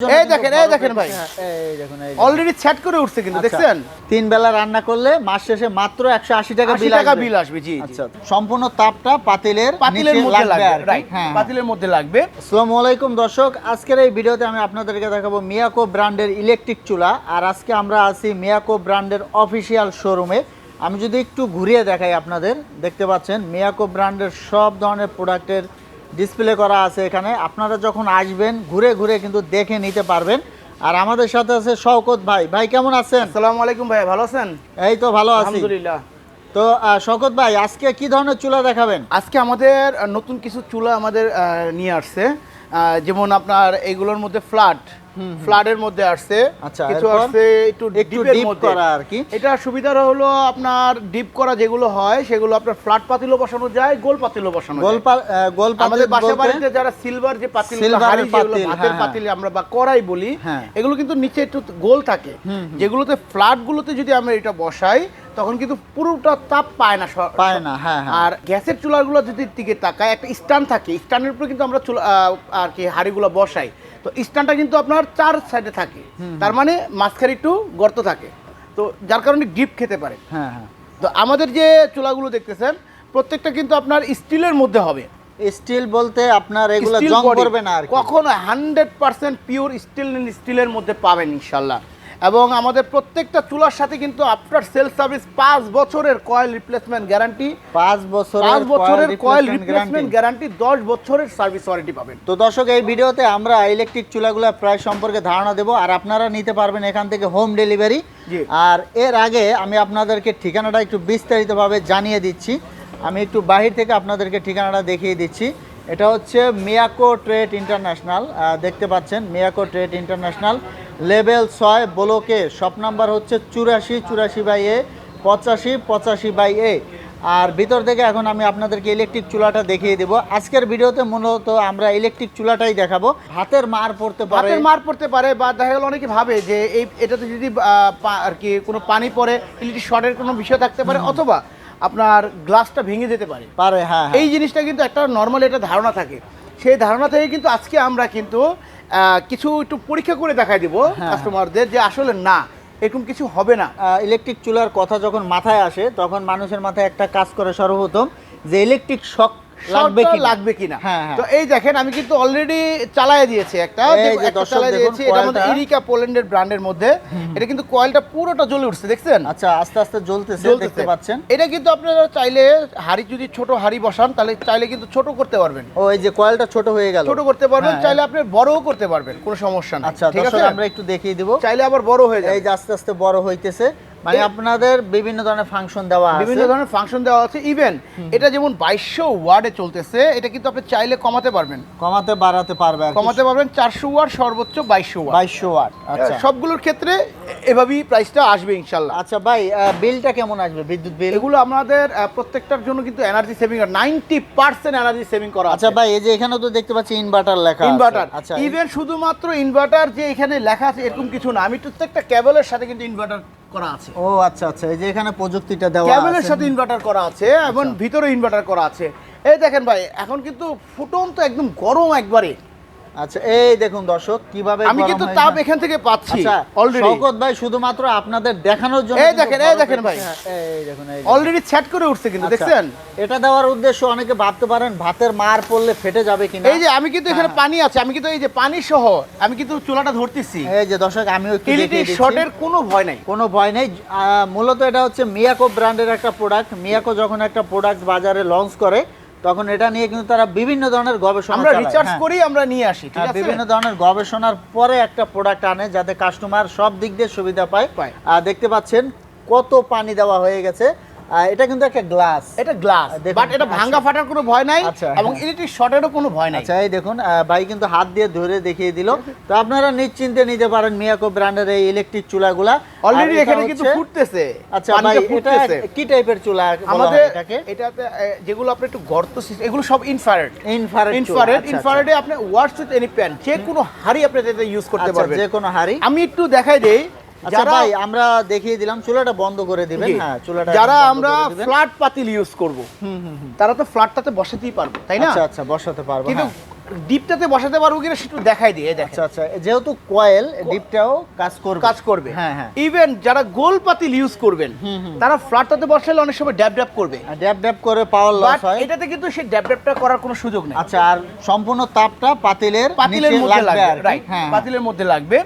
এই দেখেন এই দেখেন ভাই। হ্যাঁ, এই দেখুন অলরেডি সেট করে উঠছে কিন্তু আচ্ছা। দেখছেন? তিন বেলা রান্না করলে মাস শেষে মাত্র একশো আশি টাকা বিল টাকা বিল আসবে জি। আচ্ছা সম্পূর্ণ তাপটা পাতিলের পাতিলের মধ্যে লাগবে রাইট হ্যাঁ। পাতিলের মধ্যে লাগবে। আসসালামু আলাইকুম দর্শক আজকের এই ভিডিওতে আমি আপনাদেরকে দেখাবো মিয়াকো ব্র্যান্ডের ইলেকট্রিক চুলা আর আজকে আমরা আছি মিয়াকো ব্র্যান্ডের অফিসিয়াল শোরুমে আমি যদি একটু ঘুরিয়ে দেখাই আপনাদের দেখতে পাচ্ছেন মিয়াকো ব্র্যান্ডের সব ধরনের প্রোডাক্টের ডিসপ্লে করা আছে এখানে। আপনারা যখন আসবেন ঘুরে ঘুরে কিন্তু দেখে নিতে পারবেন। আর আমাদের সাথে আছে শওকত ভাই। ভাই কেমন আছেন? আসসালামু আলাইকুম ভাই ভালো আছেন? এই তো ভালো আছি। আলহামদুলিল্লাহ। তো শকত ভাই আজকে কি ধরনের চুলা দেখাবেন? আজকে আমাদের নতুন কিছু চুলা আমাদের নিয়ে আসছে। যেমন আপনার এগুলোর মধ্যে ফ্ল্যাট ফ্ল্যাটের মধ্যে আসছে। আচ্ছা, কিছু? আসছে একটু একটু ডিপ মধ্যে। করা আর কি। এটা সুবিধা হলো আপনার ডিপ করা যেগুলো হয় সেগুলো আপনার ফ্ল্যাট পাতিলও বসানো যায় গোল পাতিলও বসানো গোল যায়। আহ, গোল আমাদের বাসা বাড়িতে যারা সিলভার যে পাতিল Silver হাড়ি পাতিল, ভাতের হ্যাঁ, পাতিল আমরা বা কড়াই বলি হ্যাঁ। এগুলো কিন্তু নিচে একটু গোল থাকে। যেগুলোতে ফ্ল্যাট গুলোতে যদি আমরা এটা বসাই তখন কিন্তু পুরোটা তাপ পায় না পায় না হ্যাঁ হ্যাঁ। আর গ্যাসের চুলাগুলো যদি দিকে তাকায় একটা স্ট্যান্ড থাকে স্ট্যান্ডের উপরে কিন্তু আমরা চুলা আর কি হাড়িগুলো বসাই। তো স্ট্যান্ডটা কিন্তু আপনার চার সাইডে থাকে। তার মানে মাঝখানে একটু গর্ত থাকে। তো যার কারণে ডিপ খেতে পারে। হ্যাঁ হ্যাঁ। তো আমাদের যে চুলাগুলো দেখতেছেন প্রত্যেকটা কিন্তু আপনার স্টিলের মধ্যে হবে। স্টিল বলতে আপনার এগুলো জং করবে না আর কখনো হান্ড্রেড পার্সেন্ট পিওর স্টিল স্টিলের মধ্যে পাবেন ইনশাল্লাহ। এবং আমাদের প্রত্যেকটা চুলার সাথে কিন্তু আফটার সেল সার্ভিস পাঁচ বছরের কয়েল রিপ্লেসমেন্ট গ্যারান্টি পাঁচ বছর পাঁচ বছরের কয়েল রিপ্লেসমেন্ট গ্যারান্টি দশ বছরের সার্ভিস ওয়ারেন্টি পাবেন। তো দর্শক এই ভিডিওতে আমরা ইলেকট্রিক চুলাগুলো প্রায় সম্পর্কে ধারণা দেব আর আপনারা নিতে পারবেন এখান থেকে হোম ডেলিভারি আর এর আগে আমি আপনাদেরকে ঠিকানাটা একটু বিস্তারিতভাবে জানিয়ে দিচ্ছি। আমি একটু বাহির থেকে আপনাদেরকে ঠিকানাটা দেখিয়ে দিচ্ছি। এটা হচ্ছে মিয়াকো ট্রেড ইন্টারন্যাশনাল দেখতে পাচ্ছেন মিয়াকো ট্রেড ইন্টারন্যাশনাল। লেভেল ছয় ব্লকে শপ নাম্বার হচ্ছে চুরাশি চুরাশি বাই এ পঁচাশি পঁচাশি বাই এ। আর ভিতর থেকে এখন আমি আপনাদেরকে ইলেকট্রিক চুলাটা দেখিয়ে দেবো। আজকের ভিডিওতে মূলত আমরা ইলেকট্রিক চুলাটাই দেখাবো। হাতের মার পড়তে পারে। হাতের মার পড়তে পারে বা দেখা গেল অনেকে ভাবে যে এই এটাতে যদি আর কি কোনো পানি পড়ে ইলেকট্রিক শর্টের কোনো বিষয় থাকতে পারে অথবা আপনার গ্লাসটা ভেঙে যেতে পারে। পারে হ্যাঁ হ্যাঁ। এই জিনিসটা কিন্তু একটা নর্মাল একটা ধারণা থাকে। সেই ধারণা থেকে কিন্তু আজকে আমরা কিন্তু কিছু একটু পরীক্ষা করে দেখাই দিব হ্যাঁ। কাস্টমারদের যে আসলে না এরকম কিছু হবে না ইলেকট্রিক চুলার কথা যখন মাথায় আসে তখন মানুষের মাথায় একটা কাজ করে সর্বপ্রথম যে ইলেকট্রিক শক লাগবে কি লাগবে কিনা? হ্যাঁ, হ্যাঁ। তো এই দেখেন আমি কিন্তু অলরেডি চালায় দিয়েছি একটা এই চালায় দিয়েছি এটা আমাদের ইরিকা পোল্যান্ডের ব্র্যান্ডের মধ্যে। এটা কিন্তু কয়েলটা পুরোটা জ্বলে উঠছে দেখছেন? আচ্ছা আস্তে আস্তে জ্বলতেছে। দেখতে পাচ্ছেন? এটা কিন্তু আপনারা চাইলে হাড়ি যদি ছোট হাড়ি বসান তাহলে চাইলে কিন্তু ছোট করতে পারবেন। ও এই যে কয়েলটা ছোট হয়ে গেল। ছোট করতে পারবেন হ্যাঁ। চাইলে আপনি বড়ও করতে পারবেন কোনো সমস্যা নেই। আচ্ছা ঠিক আছে? আমরা একটু দেখিয়ে দিব। চাইলে আবার বড় হয়ে এই যায় যে আস্তে আস্তে বড় হইতেছে মানে আপনাদের বিভিন্ন ধরনের ফাংশন দেওয়া আছে। বিভিন্ন ধরনের ফাংশন দেওয়া আছে ইভেন এটা যেমন বাইশশো ওয়ার্ডে চলতেছে এটা কিন্তু আপনি চাইলে কমাতে পারবেন। কমাতে বাড়াতে পারবে আর কমাতে পারবেন চারশো ওয়াট সর্বোচ্চ বাইশশো ওয়াট বাইশশো ওয়াট আচ্ছা। সবগুলোর ক্ষেত্রে এভাবেই প্রাইসটা আসবে ইনশাল্লাহ আচ্ছা ভাই বিলটা কেমন আসবে? বিদ্যুৎ বিল এগুলো আমাদের প্রত্যেকটার জন্য কিন্তু energy saving ninety percent energy saving করা আচ্ছা ভাই এই যে এখানে তো দেখতে পাচ্ছি ইনভার্টার লেখা আছে। ইনভার্টার আচ্ছা ইভেন শুধুমাত্র ইনভার্টার যে এখানে লেখা আছে এরকম কিছু না। আমি প্রত্যেকটা কেবলের সাথে কিন্তু ইনভার্টার করা আছে। ও আচ্ছা আচ্ছা এই যে এখানে প্রযুক্তিটা দেওয়া কেবলের আছে। সাথে ইনভার্টার করা আছে এবং ভিতরে ইনভার্টার করা আছে। এই দেখেন ভাই এখন কিন্তু ফুটন তো একদম গরম একবারে। আচ্ছা এই দেখুন দর্শক কীভাবে আমি কিন্তু তাপ এখান থেকে পাচ্ছি আচ্ছা অলরেডি শওকত ভাই শুধুমাত্র আপনাদের দেখানোর জন্য এই দেখেন, এই দেখেন ভাই। হ্যাঁ, এই দেখুন এই অলরেডি সেট করে উঠছে কিন্তু আচ্ছা, দেখছেন? এটা দেওয়ার উদ্দেশ্য অনেকে ভাবতে পারেন ভাতের মার পড়লে ফেটে যাবে কিনা। এই যে আমি কিন্তু এখানে হ্যাঁ। পানি আছে আমি কিন্তু এই যে পানি সহ আমি কিন্তু চুলাটা ধরতেছি। এই যে দর্শক দেখিয়ে ইলেকট্রিক শর্টের কোনো ভয় নাই। কোনো ভয় নেই। মূলত এটা হচ্ছে মিয়াকো ব্র্যান্ডের একটা প্রোডাক্ট মিয়াকো যখন একটা প্রোডাক্ট বাজারে লঞ্চ করে তখন এটা নিয়ে কিন্তু তারা বিভিন্ন ধরনের গবেষণা আমরা রিসার্চ রিচার্জ হ্যাঁ। করি আমরা নিয়ে আসি ঠিক হ্যাঁ, আছে বিভিন্ন ধরনের গবেষণার পরে একটা প্রোডাক্ট আনে যাতে কাস্টমার সব দিক দিয়ে সুবিধা পায়। আর দেখতে পাচ্ছেন কত পানি দেওয়া হয়ে গেছে এটা কিন্তু একটা গ্লাস এটা গ্লাস বাট এটা ভাঙ্গা ফাটার কোনো ভয় নাই আচ্ছা, এবং। ইলেকট্রিক শর্টেরও কোনো ভয় নাই। আচ্ছা এই দেখুন ভাই কিন্তু হাত দিয়ে ধরে দেখিয়ে দিল। তো আপনারা নিশ্চিন্তে নিতে পারেন মিয়াকো ব্র্যান্ডের এই ইলেকট্রিক চুলাগুলা। অলরেডি এখানে কিন্তু ফুটতেছে আচ্ছা ভাই এটা কি টাইপের চুলা আমাদের এটাতে যেগুলো আপনি একটু গর্ত এগুলো সব ইনফ্রারেড ইনফ্রারেড ইনফ্রারেড ইনফ্রারেডে আপনি উইথ এনি প্যান যে কোনো হাড়ি আপনি এটাতে ইউজ করতে পারবেন। আচ্ছা, যে কোনো হাড়ি। আমি একটু দেখাই দেই আচ্ছা যারা ভাই আমরা দেখিয়ে দিলাম চুলাটা বন্ধ করে দিবেন। হ্যাঁ চুলাটা যারা আমরা ফ্ল্যাট পাতিল ইউজ করব তারা তো ফ্ল্যাটটাতে বসাতেই পারবে তাই না? আচ্ছা আচ্ছা বসাতে পারব কিন্তু হ্যাঁ। ডিপটাতে বসাতে পারব কিনা সেটা দেখাই দিয়ে আচ্ছা আচ্ছা যেহেতু কয়েল ডিপটাও কাজ করবে। কাজ করবে। হ্যাঁ হ্যাঁ। ইভেন যারা গোল পাতিল ইউজ করবেন। তারা ফ্ল্যাটটাতে বসালে অনেক সময় ড্যাব ড্যাব করবে। ড্যাব ড্যাব করে পাওয়ার লস হয়। এটাতে কিন্তু সেই ড্যাব ড্যাবটা করার কোনো সুযোগ নেই। আচ্ছা আর সম্পূর্ণ তাপটা পাতিলের পাতিলের মধ্যে লাগবে রাইট হ্যাঁ। পাতিলের মধ্যে লাগবে।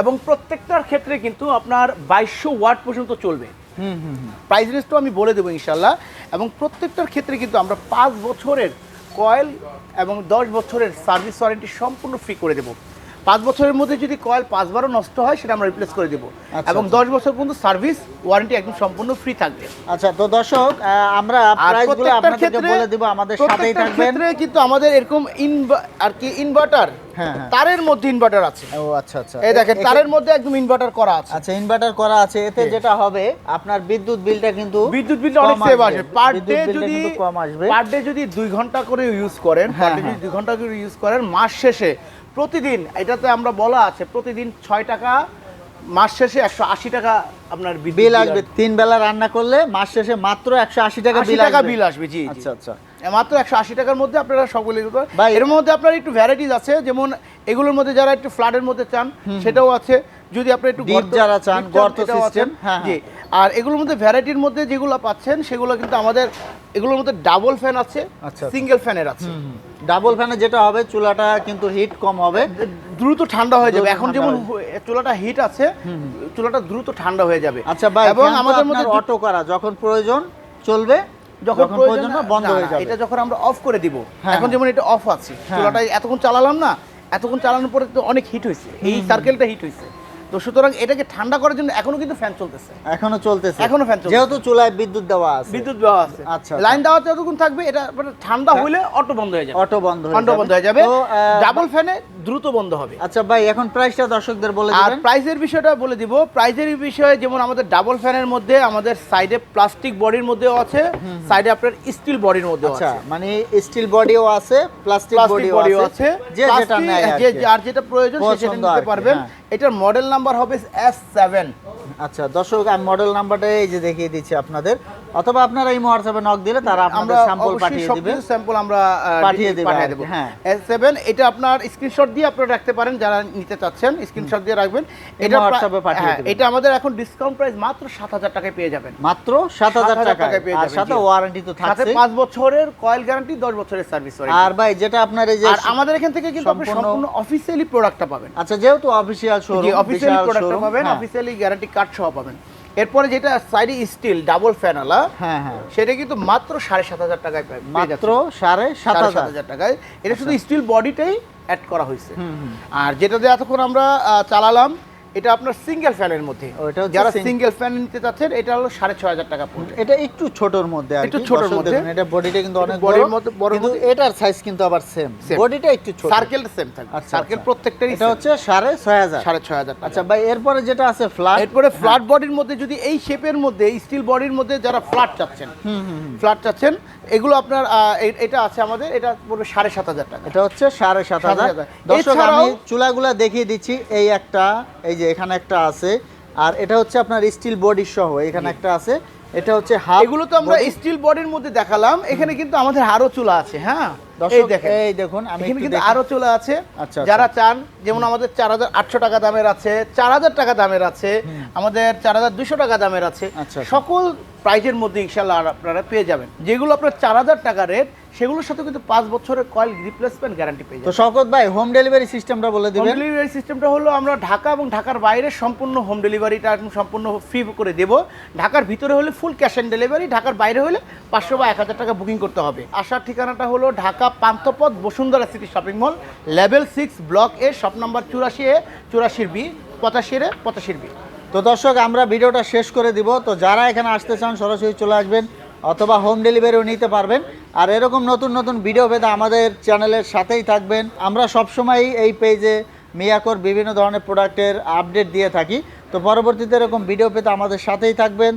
এবং প্রত্যেকটার ক্ষেত্রে কিন্তু আপনার বাইশশো ওয়াট পর্যন্ত চলবে। প্রাইস রেঞ্জটাও আমি বলে দেবো ইনশাল্লাহ। এবং প্রত্যেকটার ক্ষেত্রে কিন্তু আমরা পাঁচ বছরের কয়েল এবং দশ বছরের সার্ভিস ওয়ারেন্টি সম্পূর্ণ ফ্রি করে দেবো। পাঁচ বছরের মধ্যে যদি কয়েল পাঁচবারও নষ্ট হয় সেটা আমরা রিপ্লেস করে দেবো। আচ্ছা, এবং আচ্ছা। দশ বছর পর্যন্ত সার্ভিস ওয়ারেন্টি একদম সম্পূর্ণ ফ্রি থাকবে। আচ্ছা তো দর্শক আমরা প্রাইসগুলো আপনাদেরকে বলে দিব আমাদের সাথেই থাকবেন। ক্ষেত্রে কিন্তু আমাদের এরকম ইনভা আর কি ইনভার্টার হ্যাঁ, হ্যাঁ। তারের মধ্যে ইনভার্টার আছে। ও আচ্ছা আচ্ছা। এই দেখেন তারের মধ্যে একদম ইনভার্টার করা আছে। আচ্ছা ইনভার্টার করা আছে। এতে যেটা হবে আপনার বিদ্যুৎ বিলটা কিন্তু বিদ্যুৎ বিলটা অনেক সেভ আসবে। পার ডে যদি কম আসবে। পার ডে যদি দুই ঘণ্টা করে ইউজ করেন পার হ্যাঁ, ডে যদি হ্যাঁ। দুই ঘণ্টা করে ইউজ করেন মাস শেষে প্রতিদিন এটাতে আমরা বলা আছে প্রতিদিন ছয় টাকা মাস শেষে একশো আশি টাকা আপনার বিল আসবে। তিন বেলা রান্না করলে মাস শেষে মাত্র একশো আশি টাকা বিল টাকা আসবে। বিল আসবে জি। আচ্ছা আচ্ছা। মাত্র একশো আশি টাকার মধ্যে আপনারা করেন ভাই- এর মধ্যে আপনার একটু ভ্যারাইটিস আছে যেমন এগুলোর মধ্যে যারা একটু ফ্ল্যাটের মধ্যে চান সেটাও আছে। যদি আপনি একটু যারা চান, গর্ত system, হ্যাঁ, জি। আর এগুলোর মধ্যে ভ্যারাইটির মধ্যে যেগুলো পাচ্ছেন সেগুলো কিন্তু আমাদের এগুলোর মধ্যে ডাবল ফ্যান আছে আচ্ছা। সিঙ্গেল ফ্যানের আছে। ডাবল ফ্যানে যেটা হবে চুলাটা কিন্তু হিট কম হবে। দ্রুত ঠান্ডা হয়ে যাবে। এখন যেমন চুলাটা হিট আছে চুলাটা দ্রুত ঠান্ডা হয়ে যাবে। আচ্ছা ভাই এবং আমাদের মধ্যে অটো করা যখন প্রয়োজন চলবে যখন প্রয়োজন না বন্ধ হয়ে যাবে। এটা যখন আমরা অফ করে দিব। হ্যাঁ, এখন হ্যাঁ। যেমন এটা অফ আছে হ্যাঁ। চুলাটা এতক্ষণ চালালাম না এতক্ষণ চালানোর পরে তো অনেক হিট হয়েছে। এই সার্কেলটা হিট হয়েছে। তো সুতরাং এটাকে ঠান্ডা করার জন্য এখনও কিন্তু ফ্যান চলতেছে। এখনও চলতেছে। এখনও ফ্যান চলছে। যেহেতু চুলায় বিদ্যুৎ দেওয়া আছে। বিদ্যুৎ দেওয়া আছে। আচ্ছা, লাইন দেওয়া যতক্ষণ থাকবে এটা মানে ঠান্ডা হইলে অটো বন্ধ হয়ে যাবে। অটো বন্ধ অটো। বন্ধ হয়ে যাবে। ডাবল ফ্যানে দ্রুত বন্ধ হবে। আচ্ছা ভাই এখন প্রাইসটা দর্শকদের বলে আর প্রাইসের বিষয়টা বলে দিব। প্রাইসের বিষয়ে যেমন আমাদের ডাবল ফ্যানের মধ্যে আমাদের সাইডে প্লাস্টিক বডির মধ্যেও আছে সাইডে আপনার স্টিল বডির মধ্যেও আচ্ছা আছে। মানে স্টিল বডিও আছে প্লাস্টিক বডিও আছে। যে যেটা নেয় আর যে। যার যেটা প্রয়োজন সেটা নিতে পারবেন। হ্যাঁ। এটার মডেল নাম্বার হবে এস সেভেন আচ্ছা দর্শক আমি মডেল নাম্বারটা এই যে দেখিয়ে দিচ্ছি আপনাদের। অথবা আপনারা এই হোয়াটসঅ্যাপে নক দিলে তারা আমরা আপনাদের স্যাম্পল পাঠিয়ে দিবে। স্যাম্পল আমরা পাঠিয়ে দেবে পাঠিয়ে আর হ্যাঁ। এস সেভেন এটা আপনার স্ক্রিনশট দিয়ে আপনারা রাখতে পারেন যারা নিতে চাচ্ছেন স্ক্রিনশট দিয়ে রাখবেন। এটা WhatsApp-এ পাঠিয়ে হ্যাঁ, দেবেন। এটা আমাদের এখন ডিসকাউন্ট প্রাইস মাত্র সাত হাজার টাকায় পেয়ে যাবেন। মাত্র সাত হাজার 7,000 টাকা টাকায় পেয়ে যাবেন আর সাথে। ওয়ারেন্টি তো থাকছে সাথে থাকছে পাঁচ বছরের কয়েল গ্যারান্টি দশ বছরের সার্ভিস ওয়ারেন্টি আর ভাই যেটা আপনার এই যে আর আমাদের এখান থেকে কিন্তু আপনি সম্পূর্ণ- অফিসিয়ালি প্রোডাক্টটা পাবেন। আচ্ছা যেহেতু অফিসিয়াল জি শোরুম অফিসিয়ালি প্রোডাক্টটা পাবেন অফিসিয়ালি গ্যারান্টি কার্ড সহ পাবেন। এরপরে যেটা সাইডে স্টিল ডাবল ফ্যানালা হ্যাঁ হ্যাঁ। সেটা কিন্তু মাত্র সাড়ে সাত হাজার টাকায় মাত্র সাড়ে সাত হাজার। টাকায়। এটা শুধু স্টিল বডিটাই অ্যাড করা হয়েছে। আর যেটা দিয়ে এতক্ষণ আমরা চালালাম এটা আপনার সিঙ্গেল ফ্যানের মধ্যে। যারা সিঙ্গেল ফ্যান নিতে চাচ্ছেন এটা হলো সাড়ে ছয় হাজার টাকা পড়বে। এটা একটু ছোটর মধ্যে আর একটু ছোটর মধ্যে। এটা বডিটা কিন্তু অনেক বড় বডির মধ্যে- বড় কিন্তু এটার সাইজ কিন্তু আবার সেম বডিটা একটু ছোট। সার্কেল সেম থাকবে। আচ্ছা, সার্কেল। প্রত্যেকটারই এটা হচ্ছে সাড়ে ছয় হাজার। সাড়ে ছয় হাজার আচ্ছা ভাই এরপরে যেটা আছে ফ্ল্যাট এরপরে ফ্ল্যাট বডির মধ্যে যদি এই শেপের মধ্যে স্টিল বডির মধ্যে যারা ফ্ল্যাট চাচ্ছেন হুম হুম হুম। ফ্ল্যাট চাচ্ছেন এগুলো আপনার এটা আছে আমাদের এটা পড়বে সাড়ে সাত হাজার টাকা। এটা হচ্ছে সাড়ে সাত হাজার। দর্শক আমি চুলাগুলা দেখিয়ে দিচ্ছি এই একটা এই যে এখানে একটা আছে। আর এটা হচ্ছে আপনার স্টিল বডি সহ এখানে একটা আছে। এটা হচ্ছে হাফ এগুলো তো আমরা স্টিল বডির মধ্যে দেখালাম। এখানে কিন্তু আমাদের আরও চুলা আছে হ্যাঁ? এই দেখেন। এই দেখুন আমি এখানে কিন্তু। আরও চুলা আছে। আচ্ছা, যারা চান যেমন আমাদের চার হাজার আটশো টাকা দামের আছে চার হাজার টাকা দামের আছে আমাদের চার হাজার দুশো টাকা দামের আছে। আচ্ছা, আচ্ছা। সকল প্রাইজের মধ্যে ইনশাল্লাহ আপনারা পেয়ে যাবেন। যেগুলো আপনার চার হাজার টাকা রেট সেগুলোর সাথে কিন্তু পাঁচ বছরের কয়েল রিপ্লেসমেন্ট গ্যারান্টি পেয়ে তো শকত ভাই হোম ডেলিভারি সিস্টেমটা বলে হোম ডেলিভারি সিস্টেমটা হলো আমরা ঢাকা এবং ঢাকার বাইরে সম্পূর্ণ হোম ডেলিভারিটা সম্পূর্ণ ফ্রি করে দেব। ঢাকার ভিতরে হলে ফুল ক্যাশ অন ডেলিভারি ঢাকার বাইরে হলে পাঁচশো বা এক হাজার টাকা বুকিং করতে হবে। আসার ঠিকানাটা হলো Dhaka Panthapath Bashundhara city shopping mall level six block A shop number চুরাশি এ চুরাশির বি পঁচাশির এ পঁচাশির বি তো দর্শক, আমরা ভিডিওটা শেষ করে দিব। তো যারা এখানে আসতে চান, সরাসরি চলে আসবেন অথবা হোম ডেলিভারিও নিতে পারবেন। আর এরকম নতুন নতুন ভিডিও পেতে আমাদের চ্যানেলের সাথেই থাকবেন। আমরা সবসময়ই এই পেজে মিয়াকোর বিভিন্ন ধরনের প্রোডাক্টের আপডেট দিয়ে থাকি। তো পরবর্তীতে এরকম ভিডিও পেতে আমাদের সাথেই থাকবেন।